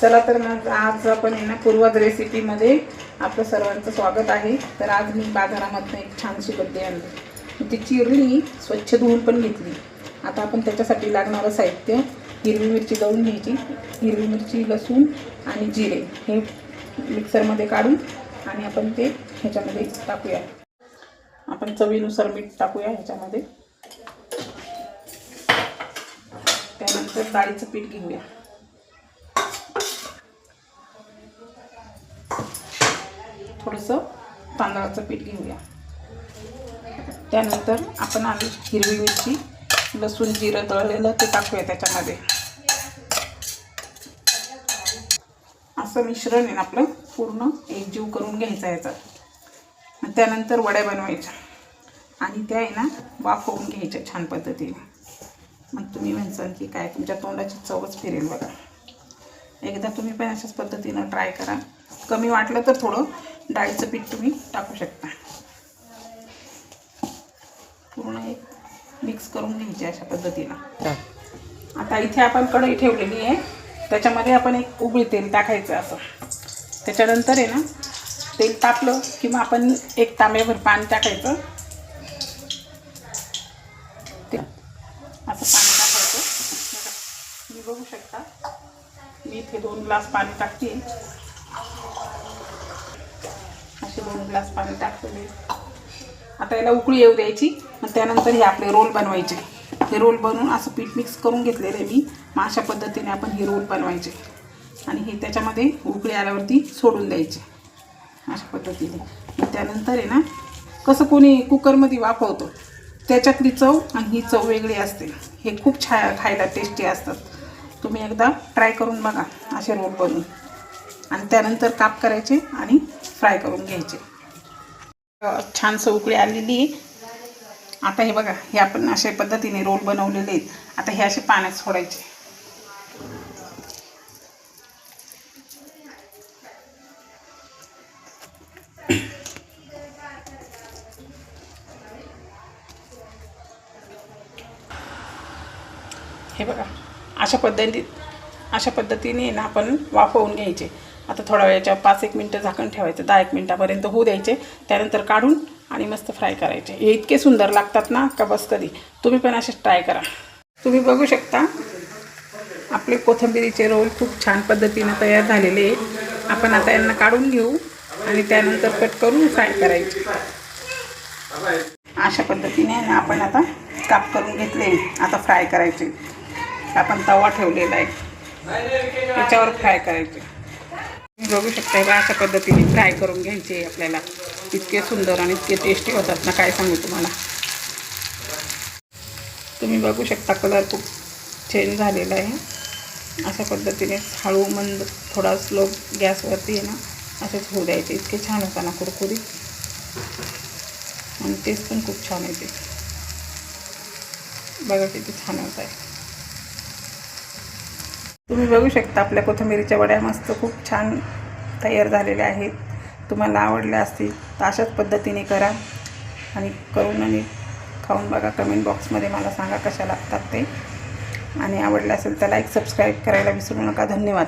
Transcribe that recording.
चला तर मग आज आपण आहे ना पूर्वज रेसिपीमध्ये आपलं सर्वांचं स्वागत आहे. तर आज मी बाजारामधनं एक छानशी गड्डी आणली. ती चिरली स्वच्छ धुवून पण घेतली. आता आपण त्याच्यासाठी लागणारं साहित्य हिरवी मिरची दळून घ्यायची. हिरवी मिरची लसूण आणि जिरे हे मिक्सरमध्ये काढून आणि आपण ते ह्याच्यामध्ये टाकूया. आपण चवीनुसार मीठ टाकूया ह्याच्यामध्ये. त्यानंतर डाळीचं पीठ घेऊया. थोडंसं तांदळाचं पीठ घेऊया. त्यानंतर आपण आली हिरवी मिरची लसूण जिरं दळलेलं ते टाकूया त्याच्यामध्ये. असं मिश्रण आहे ना आपलं पूर्ण एकजीव करून घ्यायचा याचा. त्यानंतर वड्या बनवायच्या. आणि त्या आहे ना वाफवून घ्यायच्या छान पद्धतीने. मग तुम्ही म्हणसाल की काय तुमच्या तोंडाची चवच फिरेल बघा. एकदा तुम्ही पण अशाच पद्धतीनं ट्राय करा. कमी वाटलं तर थोडं डाळीचं पीठ तुम्ही टाकू शकता. पूर्ण एक मिक्स करून घ्यायचे अशा पद्धतीनं. आता इथे आपण कढई ठेवलेली आहे. त्याच्यामध्ये आपण एक उबळी तेल टाकायचं असं. त्याच्यानंतर आहे ना तेल तापलं किंवा आपण एक तांब्याभर पाणी टाकायचं. ते असं पाणी टाकायचं. तुम्ही बघू शकता. मी इथे दोन ग्लास पाणी टाकते असे दोन ग्लास पाणी टाकलेले आता याला उकळी येऊ द्यायची आणि त्यानंतर हे आपले रोल बनवायचे. हे रोल बनवून असं पीठ मिक्स करून घेतलेलं आहे मी मग अशा पद्धतीने आपण हे रोल बनवायचे. आणि हे त्याच्यामध्ये उकळी आल्यावरती सोडून द्यायचे. अशा पद्धतीने. त्यानंतर आहे ना कसं कोणी कुकरमध्ये वाफवतो त्याच्यातली चव आणि ही चव वेगळी असते. हे खूप छा खायला टेस्टी असतात. तुम्ही एकदा ट्राय करून बघा असे रोल बनवून. आणि त्यानंतर काप करायचे आणि फ्राय करून घ्यायचे. छानसं उकळी आलेली आता हे बघा हे आपण अशा पद्धतीने रोल बनवलेले आहेत. आता हे असे पाण्यात सोडायचे. हे बघा अशा पद्धतीत अशा पद्धतीने ना आपण वाफवून घ्यायचे. आता थोड्या वेळाच्या पाच एक मिनटं झाकण ठेवायचं दहा एक मिनटापर्यंत होऊ द्यायचे. त्यानंतर काढून आणि मस्त फ्राय करायचे. हे इतके सुंदर लागतात ना का बस कधी? तुम्ही पण असेच ट्राय करा. तुम्ही बघू शकता आपले कोथिंबिरीचे रोल खूप छान पद्धतीने तयार झालेले आहे आपण आता यांना काढून घेऊ आणि त्यानंतर कट करून फ्राय करायचे. अशा पद्धतीने ना आपण आता काप करून घेतले. आता फ्राय करायचे. आपण तवा ठेवलेला आहे. त्याच्यावर फ्राय करायचे. बघू शकता बा अशा पद्धतीने फ्राय करून घ्यायचे आपल्याला. इतके सुंदर आणि इतके टेस्टी होतात ना काय सांगू तुम्हाला. तुम्ही बघू शकता कलर खूप चेंज झालेला आहे. अशा पद्धतीने हळू मंद थोडा स्लो गॅसवरती आहे ना असेच होऊ द्यायचे. इतके छान होता ना कुरकुरीत. आणि टेस्ट पण खूप छान येते. बघा किती छान होत आहे. तुम्ही बघू शकता आपल्या कोथिंबिरीच्या वड्या मस्त खूप छान तयार झालेल्या आहेत. तुम्हाला आवडल्या असतील तर अशाच पद्धतीने करा. आणि करून आणि खाऊन बघा. कमेंट बॉक्समध्ये मला सांगा कशा लागतात ते. आणि आवडलं असेल तर लाईक सबस्क्राईब करायला विसरू नका. धन्यवाद.